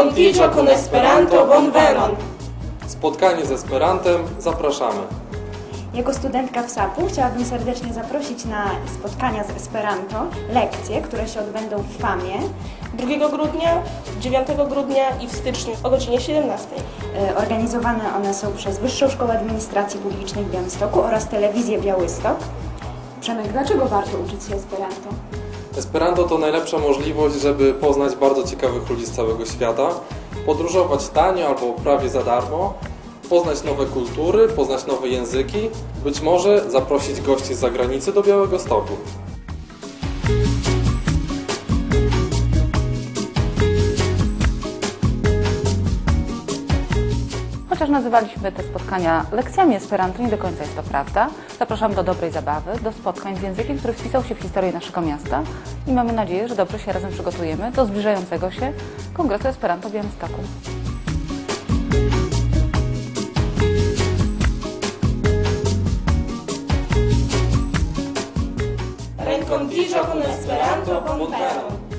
Rencontigio con Esperanto bonvenon. Spotkanie z Esperantem zapraszamy. Jako studentka WSAP-u chciałabym serdecznie zaprosić na spotkania z Esperanto, lekcje, które się odbędą w FAMie. 2 grudnia, 9 grudnia i w styczniu o godzinie 17. E, Organizowane one są przez Wyższą Szkołę Administracji Publicznej w Białymstoku oraz Telewizję Białystok. Przemek, dlaczego warto uczyć się Esperanto? Esperanto to najlepsza możliwość, żeby poznać bardzo ciekawych ludzi z całego świata, podróżować tanio albo prawie za darmo, poznać nowe kultury, poznać nowe języki, być może zaprosić gości z zagranicy do Białego Stoku. Chociaż nazywaliśmy te spotkania lekcjami Esperanto, nie do końca jest to prawda. Zapraszam do dobrej zabawy, do spotkań z językiem, który wpisał się w historię naszego miasta i mamy nadzieję, że dobrze się razem przygotujemy do zbliżającego się Kongresu Esperanto w Białymstoku. Rencontigio con Esperanto bonvenon.